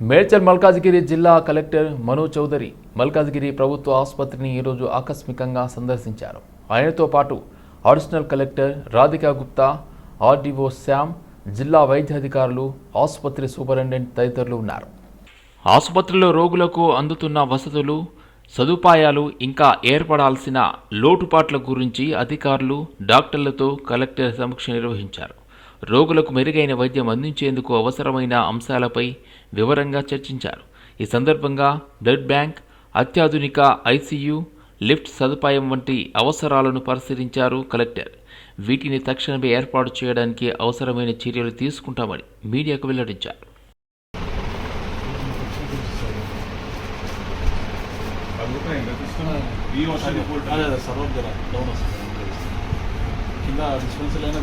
మేడ్చల్ మల్కాజ్గిరి జిల్లా కలెక్టర్ మను చౌదరి మల్కాజ్గిరి ప్రభుత్వ ఆసుపత్రిని ఈరోజు ఆకస్మికంగా సందర్శించారు. ఆయనతో పాటు additional collector Radhika Gupta RDO Shyam జిల్లా వైద్యాధికారులు ఆసుపత్రి సూపరింటెండెంట్ తదితరులు ఉన్నారు. ఆసుపత్రిలో రోగులకు అందుతున్న వసతులు సదుపాయాలు ఇంకా ఏర్పడాల్సిన లోటుపాట్ల గురించి అధికారులు డాక్టర్లతో కలెక్టర్ సమీక్ష నిర్వహించారు. రోగులకు మెరుగైన వైద్యం అందించేందుకు అవసరమైన అంశాలపై వివరంగా చర్చించారు. ఈ సందర్భంగా బ్లడ్ బ్యాంక్ అత్యాధునిక ఐసీయూ లిఫ్ట్ సదుపాయం వంటి అవసరాలను పరిశీలించారు కలెక్టర్. వీటిని తక్షణమే ఏర్పాటు చేయడానికి అవసరమైన చర్యలు తీసుకుంటామని మీడియాకు వెల్లడించారు. కింద డిస్పెన్సరీ అయినా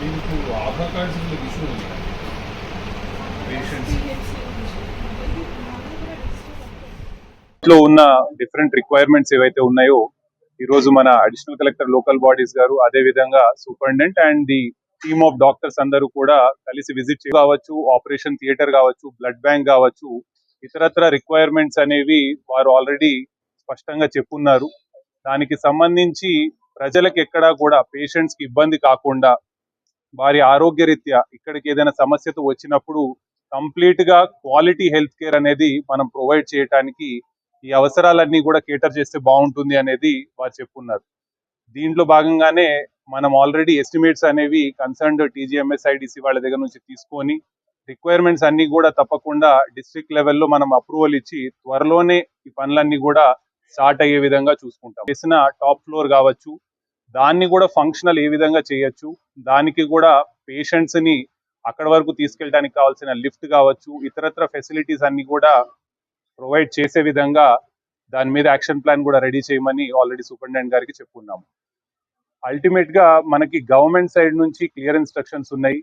మీకు ఆధార్ ఇష్యూ ఉంది లో ఉన్న డిఫరెంట్ రిక్వైర్మెంట్స్ ఏవైతే ఉన్నాయో ఈ రోజు మన అడిషనల్ కలెక్టర్ లోకల్ బాడీస్ గారు అదే విధంగా superintendent and the team of doctors అందరూ కూడా కలిసి విజిట్ కావచ్చు ఆపరేషన్ థియేటర్ కావచ్చు బ్లడ్ బ్యాంక్ కావచ్చు ఇతరత్ర రిక్వైర్మెంట్స్ అనేవి వారు ఆల్రెడీ స్పష్టంగా చెప్పున్నారు. దానికి సంబంధించి ప్రజలకు ఎక్కడా కూడా పేషెంట్స్కి ఇబ్బంది కాకుండా వారి ఆరోగ్యరీత్యా ఇక్కడికి ఏదైనా సమస్యతో వచ్చినప్పుడు కంప్లీట్గా క్వాలిటీ హెల్త్ కేర్ అనేది మనం ప్రొవైడ్ చేయటానికి ఈ అవసరాలన్నీ కూడా కేటర్ చేస్తే బాగుంటుంది అనేది వారు చెప్పున్నారు. దీంట్లో భాగంగానే మనం ఆల్రెడీ ఎస్టిమేట్స్ అనేవి కన్సర్న్డ్ టీజీఎంఎస్ ఐడిసి వాళ్ళ దగ్గర నుంచి తీసుకొని రిక్వైర్మెంట్స్ అన్ని కూడా తప్పకుండా డిస్ట్రిక్ట్ లెవెల్లో మనం అప్రూవల్ ఇచ్చి త్వరలోనే ఈ పనులన్నీ కూడా స్టార్ట్ అయ్యే విధంగా చూసుకుంటాం. చేసిన టాప్ ఫ్లోర్ కావచ్చు దాన్ని కూడా ఫంక్షనల్ ఏ విధంగా చేయొచ్చు. దానికి కూడా పేషెంట్స్ని అక్కడ వరకు తీసుకెళ్ళడానికి కావాల్సిన లిఫ్ట్ కావచ్చు ఇతరత్ర ఫెసిలిటీస్ అన్ని కూడా ప్రొవైడ్ చేసే విధంగా దాని మీద యాక్షన్ ప్లాన్ కూడా రెడీ చేయమని ఆల్రెడీ సూపరింటెండెంట్ గారికి చెప్పుకున్నాము. అల్టిమేట్గా మనకి గవర్నమెంట్ సైడ్ నుంచి క్లియర్ ఇన్స్ట్రక్షన్స్ ఉన్నాయి.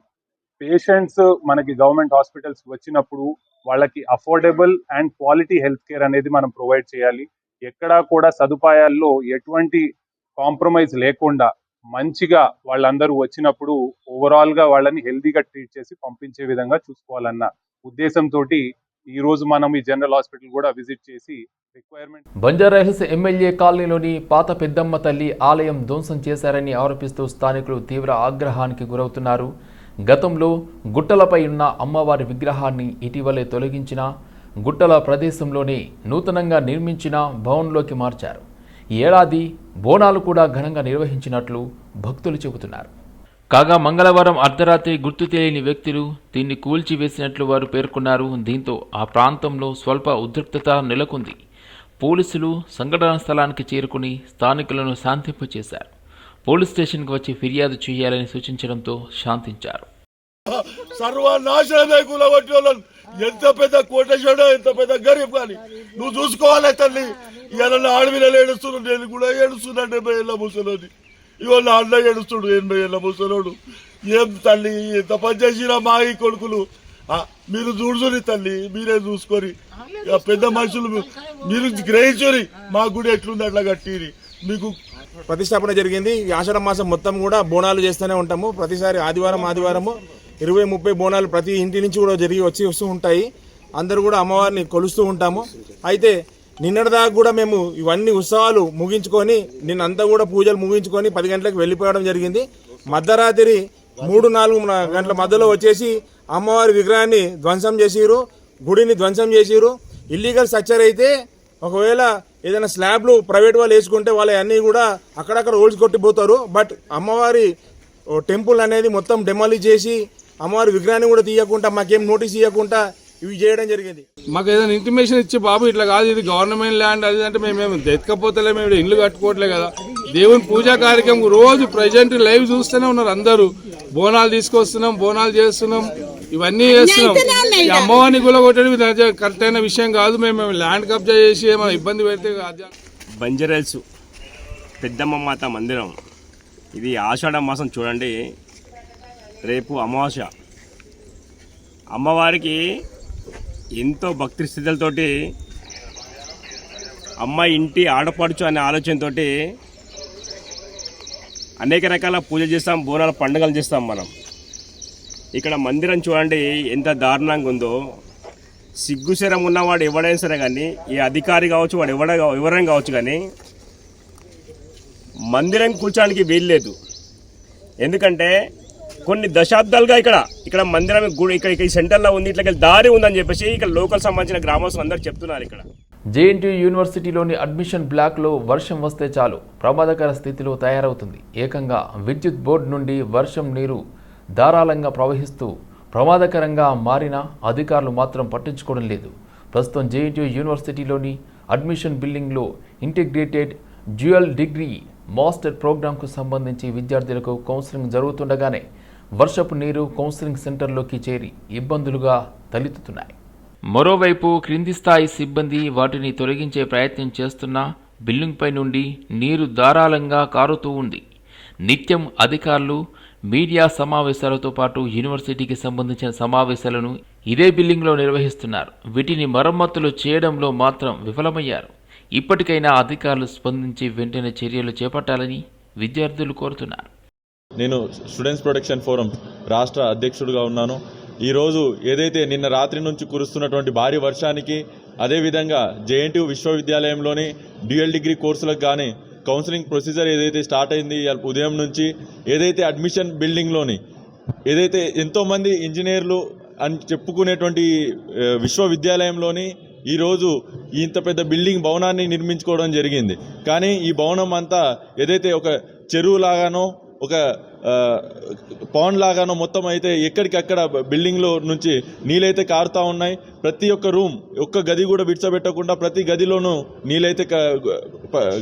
పేషెంట్స్ మనకి గవర్నమెంట్ హాస్పిటల్స్ వచ్చినప్పుడు వాళ్ళకి affordable and quality health care అనేది మనం ప్రొవైడ్ చేయాలి. ఎక్కడా కూడా సదుపాయాల్లో ఎటువంటి కాంప్రమైజ్ లేకుండా మంచిగా వాళ్ళందరూ వచ్చినప్పుడు ఓవరాల్గా వాళ్ళని హెల్దీగా ట్రీట్ చేసి పంపించే విధంగా చూసుకోవాలన్న ఉద్దేశంతో ఈ రోజు మనం ఈ జనరల్ హాస్పిటల్ కూడా విజిట్ చేసి రిక్వైర్మెంట్ బంజారాహిల్స్ ఎమ్మెల్యే కాలనీలోని పాత పెద్దమ్మ తల్లి ఆలయం ధ్వంసం చేశారని ఆరోపిస్తూ స్థానికులు తీవ్ర ఆగ్రహానికి గురవుతున్నారు. గతంలో గుట్టలపై ఉన్న అమ్మవారి విగ్రహాన్ని ఇటీవలే తొలగించిన గుట్టల ప్రదేశంలోనే నూతనంగా నిర్మించిన భవన్లోకి మార్చారు. ఈ ఏడాది బోనాలు కూడా ఘనంగా నిర్వహించినట్లు భక్తులు చెబుతున్నారు. కాగా మంగళవారం అర్ధరాత్రి గుర్తు తెలియని వ్యక్తులు దీన్ని కూల్చివేసినట్లు వారు పేర్కొన్నారు. దీంతో ఆ ప్రాంతంలో స్వల్ప ఉద్రిక్తత నెలకొంది. పోలీసులు సంఘటన స్థలానికి చేరుకుని స్థానికులను శాంతింపచేశారు. పోలీస్ స్టేషన్కి వచ్చి ఫిర్యాదు చేయాలని సూచించడంతో శాంతించారు. సర్వనాశనమే కూలగొట్టి వాళ్ళని ఎంత పెద్ద కోటేశ్వరుడో ఎంత పెద్ద గరీబ్ కానీ నువ్వు చూసుకోవాలి తల్లి. ఇవాళ నా ఆడవిలో నేను కూడా ఏడుస్తున్నా డెబ్బై ఏళ్ళ ముసలోని. ఇవాళ అన్న ఏడుస్తుడు ఎనభై ఏళ్ళ ముసలోడు. ఏం తల్లి ఎంత పని చేసినా మా ఈ కొడుకులు? మీరు చూడుచుని తల్లి మీరే చూసుకొని. ఇక పెద్ద మనుషులు మీరు గ్రహించుని మా గుడి ఎట్లుంది అట్లా కట్టిరి మీకు ప్రతిష్టాపన జరిగింది. ఆషాఢ మాసం మొత్తం కూడా బోనాలు చేస్తూనే ఉంటాము. ప్రతిసారి ఆదివారం ఆదివారము ఇరవై ముప్పై బోనాలు ప్రతి ఇంటి నుంచి కూడా జరిగి వచ్చి వస్తూ ఉంటాయి. అందరూ కూడా అమ్మవారిని కొలుస్తూ ఉంటాము. అయితే నిన్నటిదాకా కూడా మేము ఇవన్నీ ఉత్సవాలు ముగించుకొని నిన్నంతా కూడా పూజలు ముగించుకొని పది గంటలకు వెళ్ళిపోవడం జరిగింది. మధ్యరాత్రి మూడు నాలుగు గంటల మధ్యలో వచ్చేసి అమ్మవారి విగ్రహాన్ని ధ్వంసం చేసిరు గుడిని ధ్వంసం చేసిరు ఇల్లీగల్ స్ట్రక్చర్ అయితే ఒకవేళ ఏదైనా స్లాబ్లు ప్రైవేట్ వాళ్ళు వేసుకుంటే వాళ్ళు అన్నీ కూడా అక్కడక్కడ ఓల్స్ కొట్టిపోతారు. బట్ అమ్మవారి టెంపుల్ అనేది మొత్తం డెమాలి చేసి అమ్మవారి విగ్రహాన్ని కూడా తీయకుండా మాకేం నోటీస్ ఇవ్వకుండా ఇవి చేయడం జరిగింది. మాకు ఏదైనా ఇంటిమేషన్ ఇచ్చి బాబు ఇట్లా కాదు ఇది గవర్నమెంట్ ల్యాండ్ అది అంటే మేము ఎత్తుకపోతలే మేము ఇల్లు కట్టుకోవట్లే కదా. దేవుని పూజా కార్యక్రమం రోజు ప్రజెంట్ లైవ్ చూస్తూనే ఉన్నారు అందరూ. బోనాలు తీసుకొస్తున్నాం బోనాలు చేస్తున్నాం ఇవన్నీ చేస్తున్నాం. ఈ అమ్మవారిని నిజ- కరెక్ట్ అయిన విషయం కాదు. మేము మేము ల్యాండ్ కబ్జా చేసి ఏమైనా ఇబ్బంది పెడితే బంజరల్స్ పెద్దమ్మ మాత మందిరం. ఇది ఆషాఢ మాసం చూడండి. రేపు అమావాస్య. అమ్మవారికి ఎంతో భక్తి స్థితులతోటి అమ్మ ఇంటి ఆడపడుచు అనే ఆలోచనతో అనేక రకాల పూజలు చేస్తాం బోనాల పండుగలు చేస్తాం మనం. ఇక్కడ మందిరం చూడండి ఎంత దారుణంగా ఉందో. సిగ్గుశరం ఉన్నవాడు ఎవడైనా సరే కానీ ఈ అధికారి కావచ్చు వాడు ఎవడ ఎవరైనా కావచ్చు కానీ మందిరం కూర్చోడానికి వీల్లేదు ఎందుకంటే కొన్ని దశాబ్దాలుగా ఇక్కడ ఇక్కడ మందిరం గుడి ఇక్కడ ఈ సెంటర్లో ఉంది ఇట్లా దారి ఉందని చెప్పేసి ఇక్కడ లోకల్ సంబంధించిన గ్రామస్తులు అందరూ చెప్తున్నారు ఇక్కడ. జేఎన్టీయూ యూనివర్సిటీలోని అడ్మిషన్ బ్లాక్లో వర్షం వస్తే చాలు ప్రమాదకర స్థితిలో తయారవుతుంది. ఏకంగా విద్యుత్ బోర్డు నుండి వర్షం నీరు ధారాళంగా ప్రవహిస్తూ ప్రమాదకరంగా మారిన అధికారులు మాత్రం పట్టించుకోవడం లేదు. ప్రస్తుతం జేఎన్టీయూ యూనివర్సిటీలోని అడ్మిషన్ బిల్డింగ్లో ఇంటిగ్రేటెడ్ డ్యూయల్ డిగ్రీ మాస్టర్ ప్రోగ్రాంకు సంబంధించి విద్యార్థులకు కౌన్సిలింగ్ జరుగుతుండగానే వర్షపు నీరు కౌన్సిలింగ్ సెంటర్లోకి చేరి ఇబ్బందులుగా తలెత్తుతున్నాయి. మరోవైపు క్రింది స్థాయి సిబ్బంది వాటిని తొలగించే ప్రయత్నం చేస్తున్నా బిల్డింగ్పై నుండి నీరు ధారాళంగా కారుతూ ఉంది. నిత్యం అధికారులు మీడియా సమావేశాలతో పాటు యూనివర్సిటీకి సంబంధించిన సమావేశాలను ఇదే బిల్డింగ్లో నిర్వహిస్తున్నారు. వీటిని మరమ్మతులు చేయడంలో మాత్రం విఫలమయ్యారు. ఇప్పటికైనా అధికారులు స్పందించి వెంటనే చర్యలు చేపట్టాలని విద్యార్థులు కోరుతున్నారు. నేను స్టూడెంట్స్ ప్రొటెక్షన్ ఫోరం రాష్ట్ర అధ్యక్షుడిగా ఉన్నాను. ఈరోజు ఏదైతే నిన్న రాత్రి నుంచి కురుస్తున్నటువంటి భారీ వర్షానికి అదేవిధంగా జేఎన్టీయూ విశ్వవిద్యాలయంలోని డ్యూయల్ డిగ్రీ కోర్సులకు కానీ కౌన్సిలింగ్ ప్రొసీజర్ ఏదైతే స్టార్ట్ అయింది ఉదయం నుంచి ఏదైతే అడ్మిషన్ బిల్డింగ్లోని ఏదైతే ఎంతోమంది ఇంజనీర్లు అని చెప్పుకునేటువంటి విశ్వవిద్యాలయంలోని ఈరోజు ఇంత పెద్ద బిల్డింగ్ భవనాన్ని నిర్మించుకోవడం జరిగింది. కానీ ఈ భవనం అంతా ఏదైతే ఒక చెరువు లాగానో ఒక పాండ్ లాగానో మొత్తం అయితే ఎక్కడికక్కడ బిల్డింగ్లో నుంచి నీళ్ళైతే కారుతూ ఉన్నాయి. ప్రతి ఒక్క రూమ్ ఒక్క గది కూడా విడిచబెట్టకుండా ప్రతి గదిలోనూ నీళ్ళైతే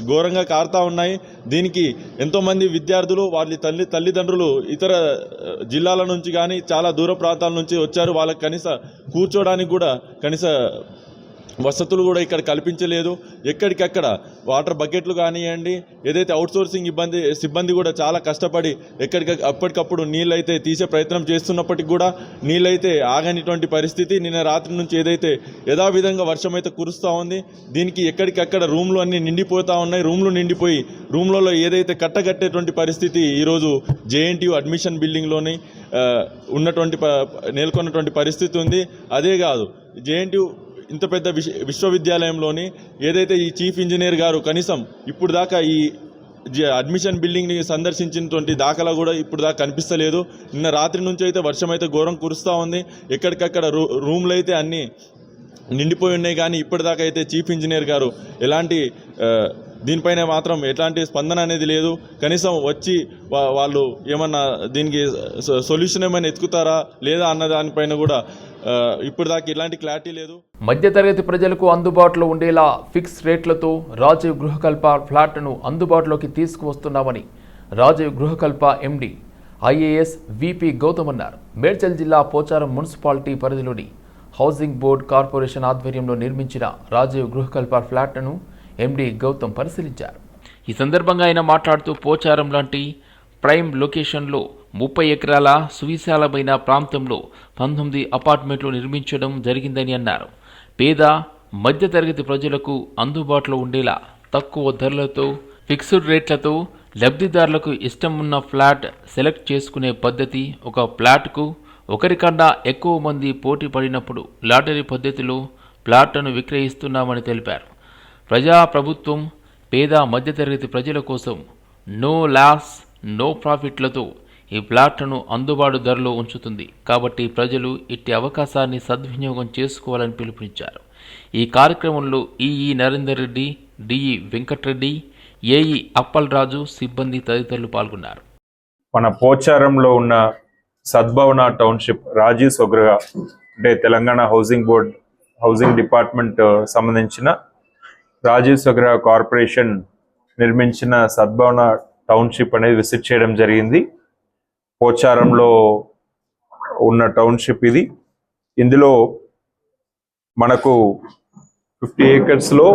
ఘోరంగా కారుతూ ఉన్నాయి. దీనికి ఎంతోమంది విద్యార్థులు వాళ్ళ తల్లి తల్లిదండ్రులు ఇతర జిల్లాల నుంచి కానీ చాలా దూర ప్రాంతాల నుంచి వచ్చారు. వాళ్ళకి కనీస కూర్చోడానికి కూడా కనీస వసతులు కూడా ఇక్కడ కల్పించలేదు. ఎక్కడికక్కడ వాటర్ బకెట్లు కానివ్వండి ఏదైతే అవుట్సోర్సింగ్ ఇబ్బంది సిబ్బంది కూడా చాలా కష్టపడి ఎక్కడిక అప్పటికప్పుడు నీళ్ళైతే తీసే ప్రయత్నం చేస్తున్నప్పటికి కూడా నీళ్ళైతే ఆగనిటువంటి పరిస్థితి. నిన్న రాత్రి నుంచి ఏదైతే యథావిధంగా వర్షం అయితే కురుస్తూ ఉంది దీనికి ఎక్కడికక్కడ రూమ్లు అన్నీ నిండిపోతూ ఉన్నాయి. రూమ్లు నిండిపోయి రూమ్లలో ఏదైతే కట్టగట్టేటువంటి పరిస్థితి ఈరోజు జేఎన్టీయు అడ్మిషన్ బిల్డింగ్లోని ఉన్నటువంటి ప- నెలకొన్నటువంటి పరిస్థితి ఉంది. అదే కాదు జేఎన్టీయు ఇంత పెద్ద విశ్వ విశ్వవిద్యాలయంలోని ఏదైతే ఈ చీఫ్ ఇంజనీర్ గారు కనీసం ఇప్పుడు దాకా ఈ అడ్మిషన్ బిల్డింగ్ని సందర్శించినటువంటి దాఖలా కూడా ఇప్పుడు దాకా కనిపిస్తలేదు. నిన్న రాత్రి నుంచి అయితే వర్షం అయితే ఘోరం కురుస్తూ ఉంది. ఎక్కడికక్కడ రూ రూమ్లు అయితే అన్నీ నిండిపోయి ఉన్నాయి. కానీ ఇప్పటిదాకా అయితే చీఫ్ ఇంజనీర్ గారు ఎలాంటి దీనిపైన మాత్రం ఎట్లాంటి స్పందన అనేది లేదు. కనీసం వచ్చి వాళ్ళు ఏమన్నా దీనికి సొ- సొల్యూషన్ ఏమైనా ఎత్తుకుతారా లేదా అన్న దానిపైన కూడా ఇప్పుడు ఇప్పటిదాకా ఇలాంటి క్లారిటీ లేదు. మధ్యతరగతి ప్రజలకు అందుబాటులో ఉండేలా ఫిక్స్ రేట్లతో రాజీవ్ గృహకల్ప ఫ్లాట్ను అందుబాటులోకి తీసుకువస్తున్నామని Rajiv Gruhakalpa MD IAS V P Gautham అన్నారు. మేడ్చల్ జిల్లా పోచారం మున్సిపాలిటీ పరిధిలోని హౌసింగ్ బోర్డ్ కార్పొరేషన్ ఆధ్వర్యంలో నిర్మించిన రాజీవ్ గృహకల్ప ఫ్లాట్ను ఎండి గౌతమ్ పరిశీలించారు. ఈ సందర్భంగా ఆయన మాట్లాడుతూ పోచారం లాంటి ప్రైమ్ లొకేషన్లో ముప్పై ఎకరాల సువిశాలమైన ప్రాంతంలో పంతొమ్మిది అపార్ట్మెంట్లు నిర్మించడం జరిగిందని అన్నారు. పేద మధ్యతరగతి ప్రజలకు అందుబాటులో ఉండేలా తక్కువ ధరలతో ఫిక్స్డ్ రేట్లతో లబ్ధిదారులకు ఇష్టం ఉన్న ఫ్లాట్ సెలెక్ట్ చేసుకునే పద్ధతి ఒక ఫ్లాట్కు ఒకరికన్నా ఎక్కువ మంది పోటీ పడినప్పుడు లాటరీ పద్ధతిలో ప్లాట్లను విక్రయిస్తున్నామని తెలిపారు. ప్రజా ప్రభుత్వం పేద మధ్యతరగతి ప్రజల కోసం నో లాస్ నో ప్రాఫిట్లతో ఈ ప్లాట్లను అందుబాటు ధరలో ఉంచుతుంది. కాబట్టి ప్రజలు ఇట్టి అవకాశాన్ని సద్వినియోగం చేసుకోవాలని పిలుపునిచ్చారు. ఈ కార్యక్రమంలో EE Narender Reddy DE Venkatreddy AE Appalaraju సిబ్బంది తదితరులు పాల్గొన్నారు. మన పోచారంలో ఉన్న సద్భవన టౌన్షిప్ రాజీవ్ స్వగృహ అంటే Telangana housing board housing department సంబంధించిన రాజీవ్ స్వగృహ కార్పొరేషన్ నిర్మించిన సద్భవన టౌన్షిప్ అనేది విసిట్ చేయడం జరిగింది. పోచారంలో ఉన్న టౌన్షిప్ ఇది. ఇందులో మనకు ఫిఫ్టీ ఏకర్స్లో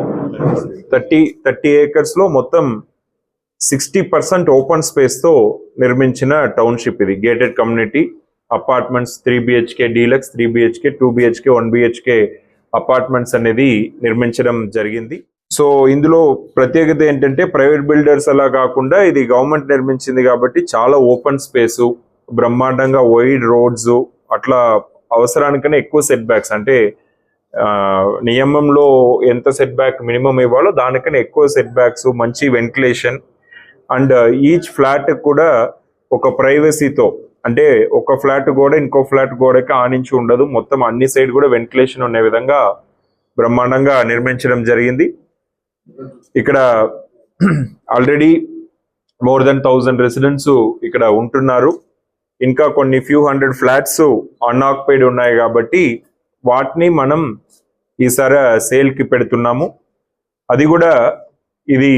థర్టీ థర్టీ ఏకర్స్లో మొత్తం సిక్స్టీ పర్సెంట్ ఓపెన్ స్పేస్తో నిర్మించిన టౌన్షిప్ ఇది. Gated community apartments three BHK deluxe three BHK two BHK one BHK apartments అనేది నిర్మించడం జరిగింది. సో ఇందులో ప్రత్యేకత ఏంటంటే ప్రైవేట్ బిల్డర్స్ అలా కాకుండా ఇది గవర్నమెంట్ నిర్మించింది కాబట్టి చాలా ఓపెన్ స్పేసు బ్రహ్మాండంగా వైడ్ రోడ్స్ అట్లా అవసరానికన్నా ఎక్కువ సెట్ బ్యాక్స్ అంటే నియమంలో ఎంత సెట్ బ్యాక్ మినిమం ఇవ్వాలో దానికన్నా ఎక్కువ సెట్ బ్యాక్స్ మంచి వెంటిలేషన్. అండ్ ఈచ్ ఫ్లాట్ కూడా ఒక ప్రైవసీతో అంటే ఒక ఫ్లాట్ గోడ ఇంకో ఫ్లాట్ గోడకి ఆనించి ఉండదు. మొత్తం అన్ని సైడ్ కూడా వెంటిలేషన్ ఉండే విధంగా బ్రహ్మాండంగా నిర్మించడం జరిగింది. ఇక్కడ already more than thousand residents ఇక్కడ ఉంటున్నారు. ఇంకా కొన్ని ఫ్యూ హండ్రెడ్ ఫ్లాట్స్ అన్ఆక్యుపైడ్ ఉన్నాయి కాబట్టి వాటిని మనం ఈసారి సేల్కి పెడుతున్నాము. అది కూడా ఇది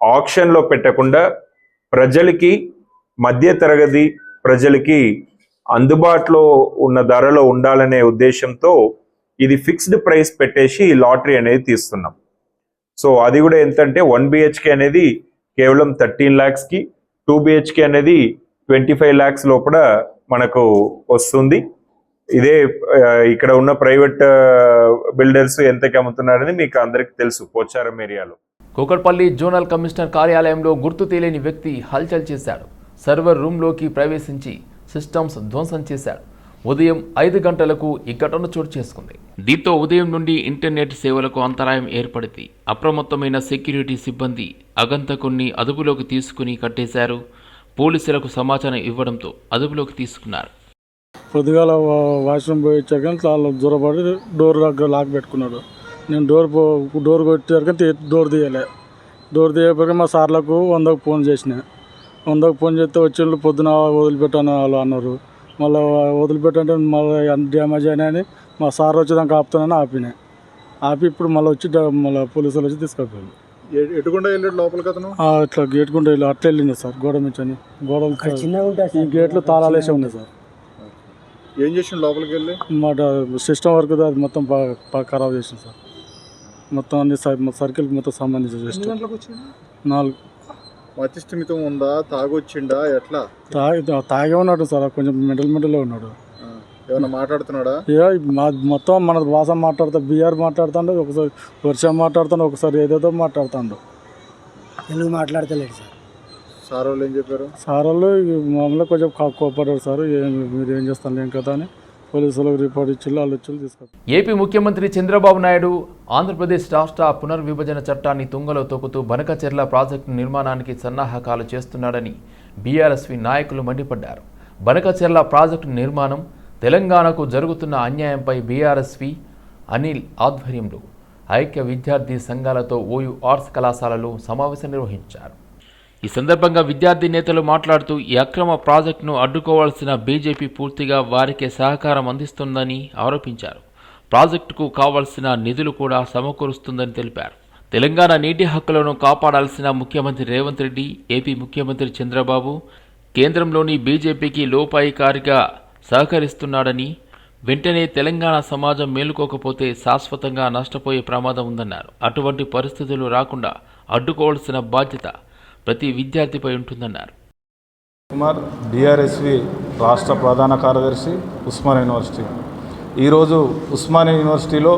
ఆప్షన్లో పెట్టకుండా ప్రజలకి మధ్య తరగతి ప్రజలకి అందుబాటులో ఉన్న ధరలో ఉండాలనే ఉద్దేశంతో ఇది ఫిక్స్డ్ ప్రైస్ పెట్టేసి లాటరీ అనేది తీస్తున్నాం సో అది కూడా ఎంతంటే వన్ బిహెచ్కే అనేది కేవలం థర్టీన్ ల్యాక్స్కి టూ బిహెచ్కే అనేది ట్వంటీ ఫైవ్ ల్యాక్స్ లోపల మనకు వస్తుంది. ఇదే ఇక్కడ ఉన్న ప్రైవేట్ బిల్డర్స్ ఎంతకి అమ్ముతున్నారని మీకు అందరికి తెలుసు పోచారం ఏరియాలో. కూకట్పల్లి జోనల్ కమిషనర్ కార్యాలయంలో గుర్తు తెలియని వ్యక్తి హల్చల్ చేశాడు. సర్వర్ రూమ్లోకి ప్రవేశించి సిస్టమ్స్ ధ్వంసం చేశాడు. ఉదయం ఐదు గంటలకు ఈ ఘటన చోటు చేసుకుంది. దీంతో ఉదయం నుండి ఇంటర్నెట్ సేవలకు అంతరాయం ఏర్పడింది. అప్రమత్తమైన సెక్యూరిటీ సిబ్బంది అగంతకుణ్ణి అదుపులోకి తీసుకుని కట్టేశారు. పోలీసులకు సమాచారం ఇవ్వడంతో అదుపులోకి తీసుకున్నారు. పొద్దుగాల వాష్రూమ్ పోయి వచ్చాక చాలా దూరపడి డోర్ దగ్గర లాక్ పెట్టుకున్నాడు. నేను డోర్ పో డోర్ కొట్టాక డోర్ తీయలే. డోర్ తీయకపోతే మా సార్లకు వందకు ఫోన్ చేసిన. వందకు ఫోన్ చేస్తే వచ్చి పొద్దున వదిలిపెట్టాను వాళ్ళు అన్నారు. మళ్ళీ వదిలిపెట్టంటే మళ్ళీ ఎంత డ్యామేజ్ అయినాయని మా సార్ వచ్చేదాకా ఆపుతానని ఆపిన. ఆపి ఇప్పుడు మళ్ళీ వచ్చి మళ్ళీ పోలీసులు వచ్చి తీసుకెళ్ళిపోయారు ఎటుకుండా వెళ్ళాడు లోపలికి అతను? ఆ, ఇట్లా గేట్ గుండా వెళ్ళి అట్లా వెళ్ళింది సార్ గోడ మించని గోడలు ఈ గేట్లు తాళాలు వేసి ఉన్నాయి సార్. ఏం చేసిండు లోపలికి వెళ్ళి? మాట సిస్టమ్ వర్క్ అది మొత్తం బాగా బాగా ఖరాబ్ చేసింది సార్. మొత్తం అన్ని సర్కిల్ మొత్తం సంబంధించిన సిస్టమ్. గంటలకు వచ్చిండు? నాలుగు మతిస్థిమితం ఉందా? తాగొచ్చిండా? ఎట్లా? తాగి తాగే ఉన్నాడు సార్ కొంచెం మెంటల్ మెంటల్లో ఉన్నాడు. ఆ, ఏమన్నా మాట్లాడుతున్నాడా? ఏ మా మొత్తం మన భాష మాట్లాడుతా బీఆర్ మాట్లాడుతాడు ఒకసారి వర్షం మాట్లాడుతాడు ఒకసారి ఏదేదో మాట్లాడుతాడు. తెలుగు మాట్లాడతలేడు సార్? సార్ వాళ్ళు ఏం చెప్పారు? సార్ వాళ్ళు మామూలుగా కొంచెం కోపడ్డారు సార్ ఏం మీరు ఏం చేస్తాను ఏం కదా అని. పోలీసులకు రిపోర్ట్ ఇచ్చి ఏపీ ముఖ్యమంత్రి చంద్రబాబు నాయుడు ఆంధ్రప్రదేశ్ రాష్ట్ర పునర్విభజన చట్టాన్ని తుంగలో తొక్కుతూ బనకచెర్ల ప్రాజెక్టు నిర్మాణానికి సన్నాహకాలు చేస్తున్నాడని బీఆర్ఎస్వి నాయకులు మండిపడ్డారు. బనకచెర్ల ప్రాజెక్టు నిర్మాణం తెలంగాణకు జరుగుతున్న అన్యాయంపై బీఆర్ఎస్వి అనిల్ ఆధ్వర్యంలో ఐక్య విద్యార్థి సంఘాలతో ఓయూ ఆర్ట్స్ కళాశాలలో సమావేశం నిర్వహించారు. ఈ సందర్భంగా విద్యార్థి నేతలు మాట్లాడుతూ ఈ అక్రమ ప్రాజెక్టును అడ్డుకోవాల్సిన బీజేపీ పూర్తిగా వారికే సహకారం అందిస్తుందని ఆరోపించారు. ప్రాజెక్టుకు కావాల్సిన నిధులు కూడా సమకూరుస్తుందని తెలిపారు. తెలంగాణ నీటి హక్కులను కాపాడాల్సిన ముఖ్యమంత్రి రేవంత్ రెడ్డి ఏపీ ముఖ్యమంత్రి చంద్రబాబు కేంద్రంలోని బీజేపీకి లోపాయికారిగా సహకరిస్తున్నాడని వెంటనే తెలంగాణ సమాజం మేలుకోకపోతే శాశ్వతంగా నష్టపోయే ప్రమాదం ఉందన్నారు. అటువంటి పరిస్థితులు రాకుండా అడ్డుకోవాల్సిన బాధ్యత ప్రతి విద్యార్థిపై ఉంటుందన్నారు. కుమార్ డిఆర్ఎస్వి రాష్ట్ర ప్రధాన కార్యదర్శి ఉస్మాన్ యూనివర్సిటీ. ఈరోజు ఉస్మానియా యూనివర్సిటీలో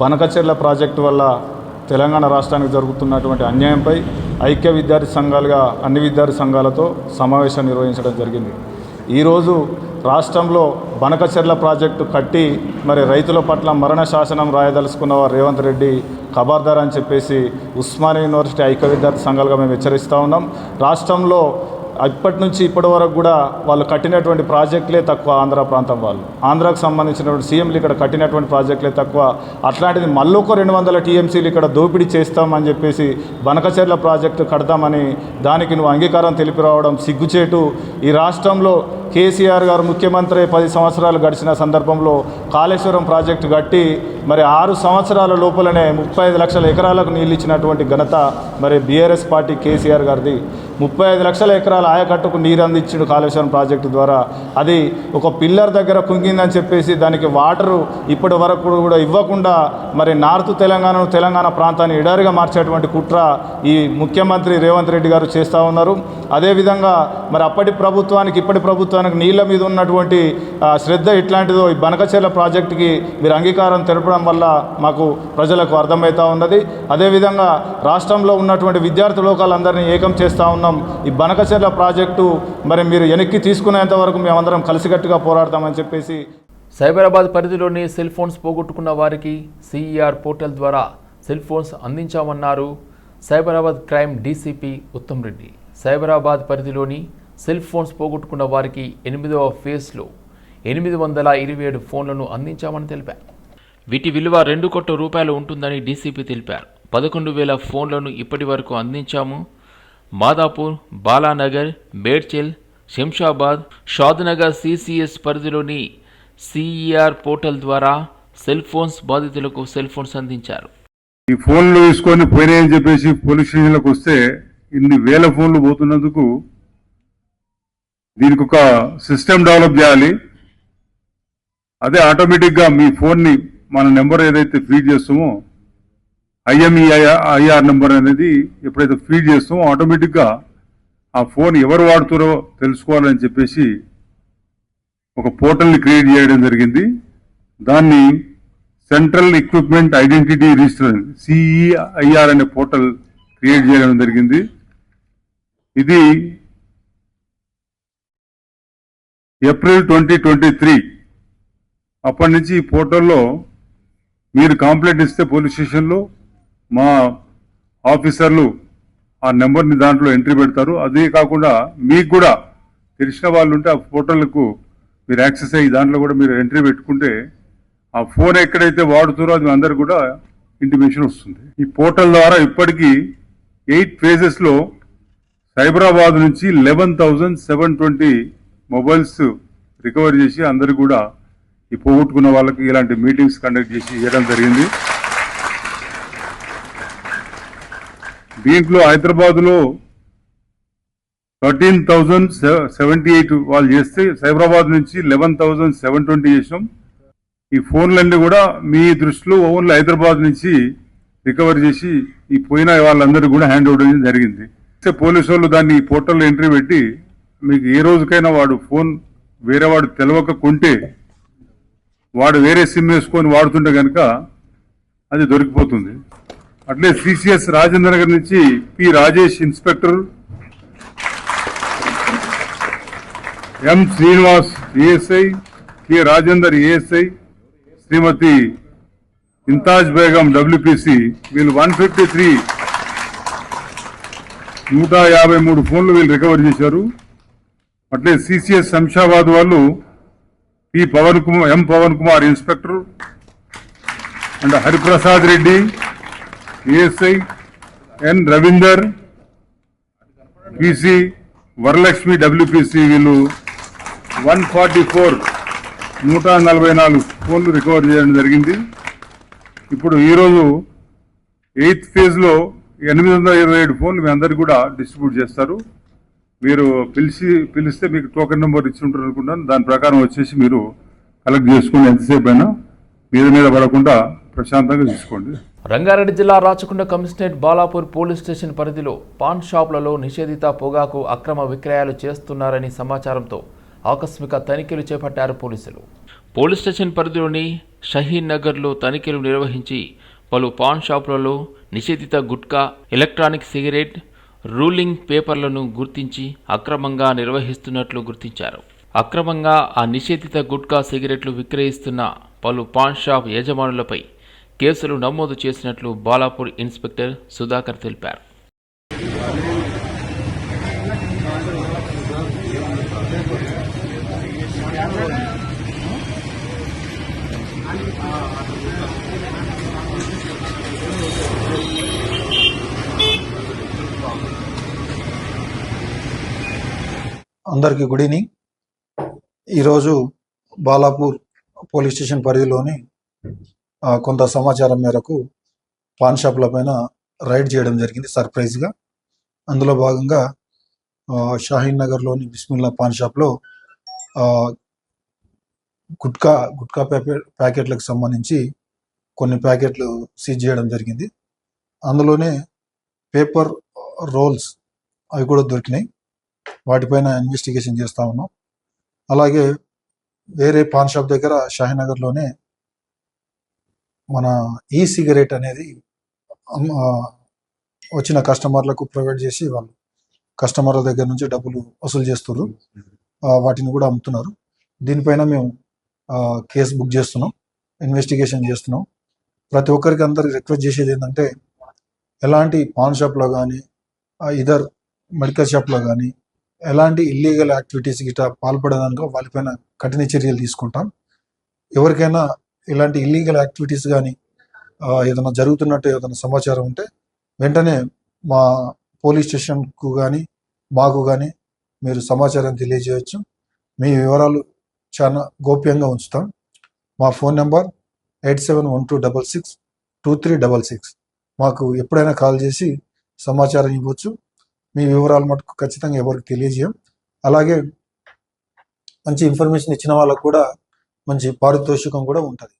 బనకచెర్ల ప్రాజెక్టు వల్ల తెలంగాణ రాష్ట్రానికి జరుగుతున్నటువంటి అన్యాయంపై ఐక్య విద్యార్థి సంఘాలుగా అన్ని విద్యార్థి సంఘాలతో సమావేశం నిర్వహించడం జరిగింది. ఈరోజు రాష్ట్రంలో బనకచెర్ల ప్రాజెక్టు కట్టి మరి రైతుల పట్ల మరణ శాసనం రాయదలుచుకున్న వారు రేవంత్ రెడ్డి ఖబర్దార్ అని చెప్పేసి ఉస్మానియా యూనివర్సిటీ ఐక్య విద్యార్థి సంఘాలుగా మేము హెచ్చరిస్తూ ఉన్నాం. రాష్ట్రంలో ఇప్పటి నుంచి ఇప్పటి వరకు కూడా వాళ్ళు కట్టినటువంటి ప్రాజెక్టులే తక్కువ ఆంధ్ర ప్రాంతం వాళ్ళు. ఆంధ్రాకు సంబంధించినటువంటి సీఎంలు ఇక్కడ కట్టినటువంటి ప్రాజెక్టులే తక్కువ. అట్లాంటిది మళ్ళీ ఒక రెండు వందల టీఎంసీలు ఇక్కడ దోపిడీ చేస్తామని చెప్పేసి బనకచెర్ల ప్రాజెక్టు కడతామని దానికి నువ్వు అంగీకారం తెలిపి రావడం సిగ్గుచేటు. ఈ రాష్ట్రంలో కేసీఆర్ గారు ముఖ్యమంత్రి పది సంవత్సరాలు గడిచిన సందర్భంలో కాళేశ్వరం ప్రాజెక్టు కట్టి మరి ఆరు సంవత్సరాల లోపలనే ముప్పై ఐదు లక్షల ఎకరాలకు నీళ్ళు ఇచ్చినటువంటి ఘనత మరి బీఆర్ఎస్ పార్టీ కేసీఆర్ గారిది. ముప్పై ఐదు లక్షల ఎకరాల ఆయకట్టుకు నీరు అందించిండు కాళేశ్వరం ప్రాజెక్టు ద్వారా. అది ఒక పిల్లర్ దగ్గర కుంగిందని చెప్పేసి దానికి వాటరు ఇప్పటి వరకు కూడా ఇవ్వకుండా మరి నార్త్ తెలంగాణను తెలంగాణ ప్రాంతాన్ని ఎడారిగా మార్చేటువంటి కుట్ర ఈ ముఖ్యమంత్రి రేవంత్ రెడ్డి గారు చేస్తూ ఉన్నారు. అదేవిధంగా మరి అప్పటి ప్రభుత్వానికి ఇప్పటి ప్రభుత్వం తనకు నీళ్ళ మీద ఉన్నటువంటి శ్రద్ధ ఎట్లాంటిదో ఈ బనకచెర్ల ప్రాజెక్టుకి మీరు అంగీకారం తెలపడం వల్ల మాకు ప్రజలకు అర్థమవుతూ ఉన్నది. అదేవిధంగా రాష్ట్రంలో ఉన్నటువంటి విద్యార్థి లోకాలందరినీ ఏకం చేస్తూ ఉన్నాం. ఈ బనకచెర్ల ప్రాజెక్టు మరి మీరు వెనక్కి తీసుకునేంత వరకు మేమందరం కలిసికట్టుగా పోరాడతామని చెప్పేసి సైబరాబాద్ పరిధిలోని సెల్ ఫోన్స్ పోగొట్టుకున్న వారికి సిఈఆర్ పోర్టల్ ద్వారా సెల్ ఫోన్స్ అందించామన్నారు సైబరాబాద్ క్రైమ్ డీసీపీ ఉత్తమ్ రెడ్డి. సైబరాబాద్ పరిధిలోని సెల్ ఫోన్స్ పోగొట్టుకున్న వారికి ఎనిమిదవ ఫేజ్లో ఎనిమిది వందల ఇరవై ఏడు ఫోన్లను అందించామని తెలిపారు. వీటి విలువ రెండు కోట్ల రూపాయలు ఉంటుందని డీసీపీ తెలిపారు. పదకొండు వేల ఫోన్లను ఇప్పటి వరకు అందించాము. మాదాపూర్ బాలానగర్ మేడ్చెల్ శంషాబాద్ షాద్నగర్ సిసిఎస్ పరిధిలోని సిఈఆర్ పోర్టల్ ద్వారా సెల్ ఫోన్స్ బాధితులకు సెల్ ఫోన్స్ అందించారు. ఈ ఫోన్లు తీసుకొని పోయినాయని చెప్పేసి పోలీస్ స్టేషన్లకు వస్తే ఇన్ని వేల ఫోన్లు పోతున్నందుకు దీనికి ఒక సిస్టమ్ డెవలప్ చేయాలి. అదే ఆటోమేటిక్గా మీ ఫోన్ని మన నెంబర్ ఏదైతే ఫీడ్ చేస్తామో ఐఎంఈఐ ఐఆర్ నెంబర్ అనేది ఎప్పుడైతే ఫీడ్ చేస్తామో ఆటోమేటిక్గా ఆ ఫోన్ ఎవరు వాడుతారో తెలుసుకోవాలని చెప్పేసి ఒక పోర్టల్ని క్రియేట్ చేయడం జరిగింది. దాన్ని central equipment identity register CEIR అనే పోర్టల్ క్రియేట్ చేయడం జరిగింది. ఇది ఏప్రిల్ ట్వంటీ ట్వంటీ త్రీ. అప్పటి నుంచి ఈ పోర్టల్లో మీరు కంప్లైంట్ ఇస్తే పోలీస్ స్టేషన్లో మా ఆఫీసర్లు ఆ నెంబర్ని దాంట్లో ఎంట్రీ పెడతారు. అదే కాకుండా మీకు కూడా తెలిసిన వాళ్ళు ఉంటే ఆ పోర్టల్కు మీరు యాక్సెస్ అయ్యి దాంట్లో కూడా మీరు ఎంట్రీ పెట్టుకుంటే ఆ ఫోన్ ఎక్కడైతే వాడుతారో అది అందరు కూడా ఇంటిమేషన్ వస్తుంది. ఈ పోర్టల్ ద్వారా ఇప్పటికీ ఎయిట్ ఫేజెస్లో సైబరాబాద్ నుంచి eleven thousand seven twenty mobiles recover చేసి అందరు కూడా ఈ పోగొట్టుకున్న వాళ్ళకి ఇలాంటి మీటింగ్స్ కండక్ట్ చేసి ఇవ్వడం జరిగింది. దీంట్లో హైదరాబాద్లో థర్టీన్ థౌజండ్ సెవెంటీ ఎయిట్ వాళ్ళు చేస్తే సైబరాబాద్ నుంచి లెవెన్ థౌజండ్ సెవెన్ ట్వంటీ చేసాం ఈ ఫోన్లన్నీ కూడా మీ దృష్టిలో ఓన్లీ హైదరాబాద్ నుంచి రికవర్ చేసి ఈ పోయిన వాళ్ళందరూ కూడా హ్యాండ్ ఓవర్ చేయడం జరిగింది. అయితే పోలీసు వాళ్ళు దాన్ని ఈ పోర్టల్లో ఎంట్రీ పెట్టి మీకు ఏ రోజుకైనా వాడు ఫోన్ వేరే వాడు తెలవక కొంటే వాడు వేరే సిమ్ వేసుకొని వాడుతుంటే కనుక అది దొరికిపోతుంది. అట్లే సిసిఎస్ రాజేంద్ర నగర్ నుంచి P Rajesh inspector M Srinivas ASI K Rajender ASI Shrimati Imtaz Begum WPC వీళ్ళు వన్ ఫిఫ్టీ త్రీ నూట యాభై మూడు ఫోన్లు వీళ్ళు రికవర్ చేశారు. అట్లే సిసిఎస్ శంషాబాద్ వాళ్ళు P Pavan Kumar M Pavan Kumar inspector and Hariprasad Reddy ASI N Ravinder PC Varalakshmi WPC వీళ్ళు వన్ ఫార్టీ ఫోర్ నూట నలభై నాలుగు ఫోన్లు రికవర్ చేయడం జరిగింది. ఇప్పుడు ఈరోజు ఎయిత్ ఫేజ్లో ఎనిమిది వందల ఇరవై ఏడు ఫోన్లు మీ అందరికీ కూడా డిస్ట్రిబ్యూట్ చేస్తారు. మీరు పిలిచి పిలిస్తే మీకు టోకెన్ నెంబర్ ఇచ్చి ఉంటారు అనుకుంటాను. దాని ప్రకారం వచ్చేసి మీరు కలెక్ట్ చేసుకుని ఎంతసేపు అయినా. మీద మీద పడకుండా ప్రశాంతంగా చూసుకోండి. రంగారెడ్డి జిల్లా Rachakonda commissionerate Balapur police station పరిధిలో పాన్ షాపులలో నిషేధిత పొగాకు అక్రమ విక్రయాలు చేస్తున్నారని సమాచారంతో ఆకస్మిక తనిఖీలు చేపట్టారు పోలీసులు. పోలీస్ స్టేషన్ పరిధిలోని షహీన్ నగర్లో తనిఖీలు నిర్వహించి పలు పాన్ షాపులలో నిషేధిత గుట్కా ఎలక్ట్రానిక్ సిగరెట్ రూలింగ్ పేపర్లను గుర్తించి అక్రమంగా నిర్వహిస్తున్నట్లు గుర్తించారు. అక్రమంగా ఆ నిషేధిత గుట్కా సిగరెట్లు విక్రయిస్తున్న పలు పాన్ షాప్ యజమానులపై కేసులు నమోదు చేసినట్లు బాలాపూర్ ఇన్స్పెక్టర్ సుధాకర్ తెలిపారు. అందరికీ గుడ్ ఈవినింగ్. ఈరోజు బాలాపూర్ పోలీస్ స్టేషన్ పరిధిలోని కొంత సమాచారం మేరకు పాన్ షాపుల పైన రైడ్ చేయడం జరిగింది సర్ప్రైజ్గా. అందులో భాగంగా షాహీన్ నగర్లోని బిస్మిల్లా పాన్ షాప్లో గుట్కా గుట్కా ప్యాకెట్లకు సంబంధించి కొన్ని ప్యాకెట్లు సీజ్ చేయడం జరిగింది. అందులోనే పేపర్ రోల్స్ అవి కూడా దొరికినాయి. వాటిపైన ఇన్వెస్టిగేషన్ చేస్తా ఉన్నాం. అలాగే వేరే పాన్ షాప్ దగ్గర షాహినగర్లోనే మన ఈ సిగరెట్ అనేది వచ్చిన కస్టమర్లకు ప్రొవైడ్ చేసి వాళ్ళు కస్టమర్ల దగ్గర నుంచి డబ్బులు వసూలు చేస్తున్నారు వాటిని కూడా అమ్ముతున్నారు. దీనిపైన మేము కేసు బుక్ చేస్తున్నాం ఇన్వెస్టిగేషన్ చేస్తున్నాం. ప్రతి ఒక్కరికి అందరికి రిక్వెస్ట్ చేసేది ఏంటంటే ఎలాంటి పాన్ షాప్లో కానీ ఇదర్ మెడికల్ షాప్లో కానీ ఎలాంటి ఇల్లీగల్ యాక్టివిటీస్ గిట్ట పాల్పడడానికి వాళ్ళపైన కఠిన చర్యలు తీసుకుంటాం. ఎవరికైనా ఇలాంటి ఇల్లీగల్ యాక్టివిటీస్ కానీ ఏదైనా జరుగుతున్నట్టు ఏదైనా సమాచారం ఉంటే వెంటనే మా పోలీస్ స్టేషన్కు కానీ మాకు కానీ మీరు సమాచారం తెలియజేయవచ్చు మీ వివరాలు చాలా గోప్యంగా ఉంచుతాం. మా phone number eight seven one two double six two three double six. మాకు ఎప్పుడైనా కాల్ చేసి సమాచారం ఇవ్వచ్చు. మీ వివరాలు మటుకు ఖచ్చితంగా ఎవరికి తెలియజేయం. అలాగే మంచి ఇన్ఫర్మేషన్ ఇచ్చిన వాళ్ళకు కూడా మంచి పారితోషికం కూడా ఉంటుంది.